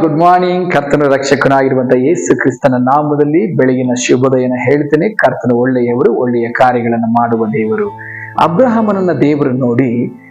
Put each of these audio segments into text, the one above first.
Good morning ಕರ್ತನ ರಕ್ಷಕನಾಗಿರುವಂತಹ ಯೇಸು ಕ್ರಿಸ್ತನ ನಾಮದಲ್ಲಿ ಬೆಳಗಿನ ಶುಭೋದಯನ ಹೇಳ್ತೇನೆ. ಕರ್ತನ ಒಳ್ಳೆಯವರು, ಒಳ್ಳೆಯ ಕಾರ್ಯಗಳನ್ನು ಮಾಡುವ ದೇವರು. ಅಬ್ರಹಾಮನನ್ನ ದೇವರು ನೋಡಿ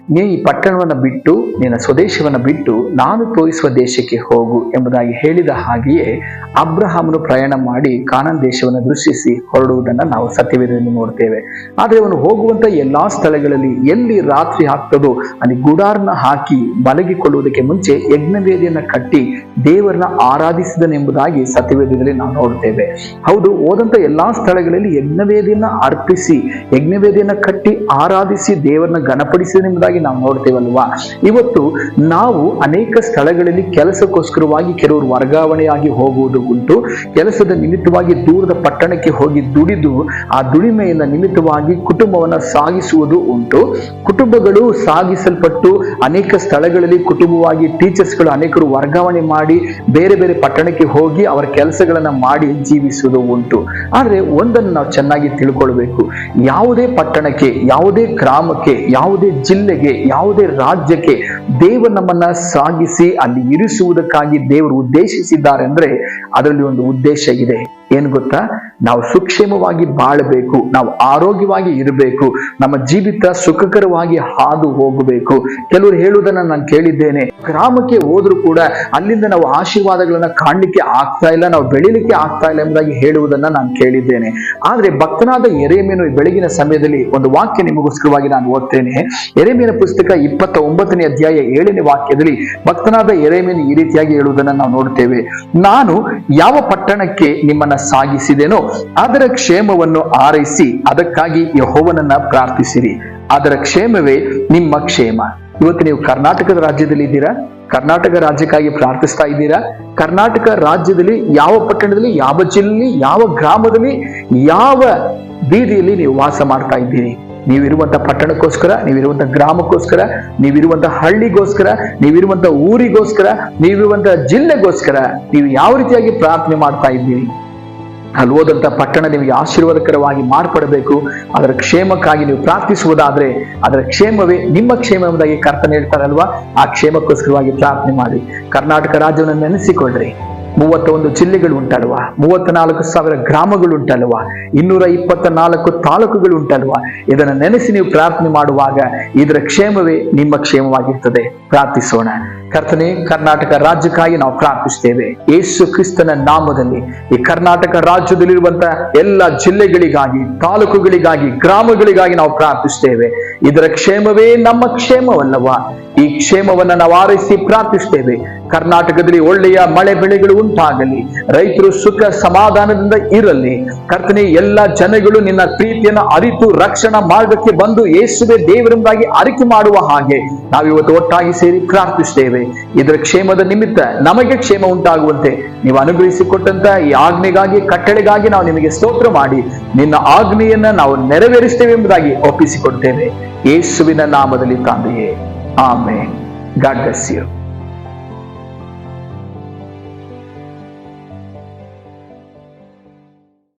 ನೀ ಈ ಪಟ್ಟಣವನ್ನ ಬಿಟ್ಟು, ನಿನ್ನ ಸ್ವದೇಶವನ್ನ ಬಿಟ್ಟು ನಾನು ತೋರಿಸುವ ದೇಶಕ್ಕೆ ಹೋಗು ಎಂಬುದಾಗಿ ಹೇಳಿದ ಹಾಗೆಯೇ ಅಬ್ರಹಾಮನು ಪ್ರಯಾಣ ಮಾಡಿ ಕಾನನ್ ದೇಶವನ್ನು ದೃಶ್ಯಿಸಿ ಹೊರಡುವುದನ್ನು ನಾವು ಸತ್ಯವೇದದಲ್ಲಿ ನೋಡ್ತೇವೆ. ಆದರೆ ಅವನು ಹೋಗುವಂತ ಎಲ್ಲಾ ಸ್ಥಳಗಳಲ್ಲಿ ಎಲ್ಲಿ ರಾತ್ರಿ ಆಗ್ತದೋ ಅಲ್ಲಿ ಗುಡಾರ್ನ ಹಾಕಿ ಮಲಗಿಕೊಳ್ಳುವುದಕ್ಕೆ ಮುಂಚೆ ಯಜ್ಞವೇದಿಯನ್ನು ಕಟ್ಟಿ ದೇವರನ್ನ ಆರಾಧಿಸಿದನೆಂಬುದಾಗಿ ಸತ್ಯವೇದದಲ್ಲಿ ನಾವು ನೋಡ್ತೇವೆ. ಹೌದು, ಹೋದಂತ ಎಲ್ಲಾ ಸ್ಥಳಗಳಲ್ಲಿ ಯಜ್ಞವೇದಿಯನ್ನ ಅರ್ಪಿಸಿ, ಯಜ್ಞವೇದಿಯನ್ನ ಕಟ್ಟಿ ಆರಾಧಿಸಿ ದೇವರನ್ನ ಗಣಪಡಿಸಿದನೆಂಬುದಾಗಿ ನಾವು ನೋಡ್ತೇವಲ್ವಾ? ಇವತ್ತು ನಾವು ಅನೇಕ ಸ್ಥಳಗಳಲ್ಲಿ ಕೆಲಸಕ್ಕೋಸ್ಕರವಾಗಿ ಕೆಲವರು ವರ್ಗಾವಣೆಯಾಗಿ ಹೋಗುವುದು ಉಂಟು. ಕೆಲಸದ ನಿಮಿತ್ತವಾಗಿ ದೂರದ ಪಟ್ಟಣಕ್ಕೆ ಹೋಗಿ ದುಡಿದು, ಆ ದುಡಿಮೆಯಿಂದ ನಿಮಿತ್ತವಾಗಿ ಕುಟುಂಬವನ್ನ ಸಾಗಿಸುವುದು ಉಂಟು. ಕುಟುಂಬಗಳು ಸಾಗಿಸಲ್ಪಟ್ಟು ಅನೇಕ ಸ್ಥಳಗಳಲ್ಲಿ ಕುಟುಂಬವಾಗಿ ಟೀಚರ್ಸ್ಗಳು ಅನೇಕರು ವರ್ಗಾವಣೆ ಮಾಡಿ, ಬೇರೆ ಬೇರೆ ಪಟ್ಟಣಕ್ಕೆ ಹೋಗಿ ಅವರ ಕೆಲಸಗಳನ್ನು ಮಾಡಿ ಜೀವಿಸುವುದು ಉಂಟು. ಆದರೆ ಒಂದನ್ನು ನಾವು ಚೆನ್ನಾಗಿ ತಿಳ್ಕೊಳ್ಬೇಕು. ಯಾವುದೇ ಪಟ್ಟಣಕ್ಕೆ, ಯಾವುದೇ ಗ್ರಾಮಕ್ಕೆ, ಯಾವುದೇ ಜಿಲ್ಲೆಗೆ ಯಾವುದೇ ರಾಜ್ಯಕ್ಕೆ ದೇವರು ನಮ್ಮನ್ನ ಸಾಗಿಸಿ ಅಲ್ಲಿ ಇರಿಸುವುದಕ್ಕಾಗಿ ದೇವರು ಉದ್ದೇಶಿಸಿದ್ದಾರೆ ಅಂದ್ರೆ ಅದರಲ್ಲಿ ಒಂದು ಉದ್ದೇಶ ಇದೆ. ಏನು ಗೊತ್ತಾ? ನಾವು ಸುಕ್ಷೇಮವಾಗಿ ಬಾಳಬೇಕು, ನಾವು ಆರೋಗ್ಯವಾಗಿ ಇರಬೇಕು, ನಮ್ಮ ಜೀವಿತ ಸುಖಕರವಾಗಿ ಹಾದು ಹೋಗಬೇಕು. ಕೆಲವರು ಹೇಳುವುದನ್ನ ನಾನು ಕೇಳಿದ್ದೇನೆ. ಗ್ರಾಮಕ್ಕೆ ಹೋದ್ರೂ ಕೂಡ ಅಲ್ಲಿಂದ ನಾವು ಆಶೀರ್ವಾದಗಳನ್ನ ಕಾಣಲಿಕ್ಕೆ ಆಗ್ತಾ ಇಲ್ಲ, ನಾವು ಬೆಳಿಲಿಕ್ಕೆ ಆಗ್ತಾ ಇಲ್ಲ ಎಂಬುದಾಗಿ ಹೇಳುವುದನ್ನ ನಾನು ಕೇಳಿದ್ದೇನೆ. ಆದ್ರೆ ಭಕ್ತನಾದ ಎರೆಮೇನು ಬೆಳಗಿನ ಸಮಯದಲ್ಲಿ ಒಂದು ವಾಕ್ಯ ನಿಮಗೋಸ್ಕರವಾಗಿ ನಾನು ಓದ್ತೇನೆ. ಎರೆಮೇನ ಪುಸ್ತಕ ಇಪ್ಪತ್ತ ಒಂಬತ್ತನೇ ಅಧ್ಯಾಯ ಏಳನೇ ವಾಕ್ಯದಲ್ಲಿ ಭಕ್ತನಾದ ಎರೆಮೇನು ಈ ರೀತಿಯಾಗಿ ಹೇಳುವುದನ್ನ ನಾವು ನೋಡ್ತೇವೆ. ನಾನು ಯಾವ ಪಟ್ಟಣಕ್ಕೆ ನಿಮ್ಮನ್ನ ಸಾಗಿಸಿದೆನೋ, ಅದರ ಕ್ಷೇಮವನ್ನು ಆರೈಸಿ ಅದಕ್ಕಾಗಿ ಯಹೋವನನ್ನ ಪ್ರಾರ್ಥಿಸಿರಿ. ಅದರ ಕ್ಷೇಮವೇ ನಿಮ್ಮ ಕ್ಷೇಮ. ಇವತ್ತು ನೀವು ಕರ್ನಾಟಕದ ರಾಜ್ಯದಲ್ಲಿ ಇದ್ದೀರಾ? ಕರ್ನಾಟಕ ರಾಜ್ಯಕ್ಕಾಗಿ ಪ್ರಾರ್ಥಿಸ್ತಾ ಇದ್ದೀರಾ? ಕರ್ನಾಟಕ ರಾಜ್ಯದಲ್ಲಿ ಯಾವ ಪಟ್ಟಣದಲ್ಲಿ, ಯಾವ ಜಿಲ್ಲೆಯಲ್ಲಿ, ಯಾವ ಗ್ರಾಮದಲ್ಲಿ, ಯಾವ ಬೀದಿಯಲ್ಲಿ ನೀವು ವಾಸ ಮಾಡ್ತಾ ಇದ್ದೀರಿ? ನೀವಿರುವಂತಹ ಪಟ್ಟಣಕ್ಕೋಸ್ಕರ ನೀವಿರುವಂತಹ ಗ್ರಾಮಕ್ಕೋಸ್ಕರ ನೀವಿರುವಂತಹ ಹಳ್ಳಿಗೋಸ್ಕರ, ನೀವಿರುವಂತ ಊರಿಗೋಸ್ಕರ ನೀವಿರುವಂತಹ ಜಿಲ್ಲೆಗೋಸ್ಕರ ನೀವು ಯಾವ ರೀತಿಯಾಗಿ ಪ್ರಾರ್ಥನೆ ಮಾಡ್ತಾ ಇದ್ದೀರಿ? ಅಲ್ಲಿ ಪಟ್ಟಣ ನಿಮಗೆ ಆಶೀರ್ವಾದಕರವಾಗಿ ಮಾರ್ಪಡಬೇಕು. ಅದರ ಕ್ಷೇಮಕ್ಕಾಗಿ ನೀವು ಪ್ರಾರ್ಥಿಸುವುದಾದರೆ ಅದರ ಕ್ಷೇಮವೇ ನಿಮ್ಮ ಕ್ಷೇಮ ಎಂಬುದಾಗಿ ಕರ್ತನೆ ಹೇಳ್ತಾರಲ್ವಾ? ಆ ಕ್ಷೇಮಕ್ಕೋಸ್ಕರವಾಗಿ ಪ್ರಾರ್ಥನೆ ಮಾಡಿ. ಕರ್ನಾಟಕ ರಾಜ್ಯವನ್ನು ನೆನೆಸಿಕೊಳ್ಳ್ರಿ. ಮೂವತ್ತೊಂದು ಜಿಲ್ಲೆಗಳು ಉಂಟಲ್ವಾ ಮೂವತ್ತ ನಾಲ್ಕು ಸಾವಿರ ಗ್ರಾಮಗಳು ಉಂಟಲ್ವ ಇನ್ನೂರ ಇಪ್ಪತ್ತ ನಾಲ್ಕು ತಾಲೂಕುಗಳು ಉಂಟಲ್ವಾ ಇದನ್ನು ನೆನೆಸಿ ನೀವು ಪ್ರಾರ್ಥನೆ ಮಾಡುವಾಗ ಇದರ ಕ್ಷೇಮವೇ ನಿಮ್ಮ ಕ್ಷೇಮವಾಗಿರ್ತದೆ. ಪ್ರಾರ್ಥಿಸೋಣ. ಕರ್ತನೆ, ಕರ್ನಾಟಕ ರಾಜ್ಯಕ್ಕಾಗಿ ನಾವು ಪ್ರಾರ್ಥಿಸ್ತೇವೆ ಯೇಸು ಕ್ರಿಸ್ತನ ನಾಮದಲ್ಲಿ ಈ ಕರ್ನಾಟಕ ರಾಜ್ಯದಲ್ಲಿರುವಂತಹ ಎಲ್ಲ ಜಿಲ್ಲೆಗಳಿಗಾಗಿ, ತಾಲೂಕುಗಳಿಗಾಗಿ, ಗ್ರಾಮಗಳಿಗಾಗಿ ನಾವು ಪ್ರಾರ್ಥಿಸ್ತೇವೆ ಇದರ ಕ್ಷೇಮವೇ ನಮ್ಮ ಕ್ಷೇಮವಲ್ಲವ. ಈ ಕ್ಷೇಮವನ್ನ ನಾವು ಆರೈಸಿ ಪ್ರಾರ್ಥಿಸ್ತೇವೆ ಕರ್ನಾಟಕದಲ್ಲಿ ಒಳ್ಳೆಯ ಮಳೆ ಬೆಳೆಗಳು ಉಂಟಾಗಲಿ, ರೈತರು ಸುಖ ಸಮಾಧಾನದಿಂದ ಇರಲಿ, ಕರ್ತನೆ, ಎಲ್ಲ ಜನಗಳು ನಿನ್ನ ಪ್ರೀತಿಯನ್ನು ಅರಿತು ರಕ್ಷಣಾ ಮಾರ್ಗಕ್ಕೆ ಬಂದು ಯೇಸುವೆ ದೇವರಿಂದಾಗಿ ಅರಿಕೆ ಮಾಡುವ ಹಾಗೆ ನಾವಿವತ್ತು ಒಟ್ಟಾಗಿ ಸೇರಿ ಪ್ರಾರ್ಥಿಸುತ್ತೇವೆ. ಇದರ ಕ್ಷೇಮದ ನಿಮಿತ್ತ ನಮಗೆ ಕ್ಷೇಮ ಉಂಟಾಗುವಂತೆ ನೀವು ಅನುಗ್ರಹಿಸಿಕೊಟ್ಟಂತ ಈ ಆಜ್ಞೆಗಾಗಿ, ಕಟ್ಟಳೆಗಾಗಿ ನಾವು ನಿಮಗೆ ಸ್ತೋತ್ರ ಮಾಡಿ, ನಿನ್ನ ಆಜ್ಞೆಯನ್ನ ನಾವು ನೆರವೇರಿಸ್ತೇವೆ ಎಂಬುದಾಗಿ ಒಪ್ಪಿಸಿಕೊಡ್ತೇವೆ. ಯೇಸುವಿನ ನಾಮದಲ್ಲಿ ತಂದೆಯೇ. ಆಮೆ ಗಾಡ್ ಬ್ಲೆಸ್ ಯು.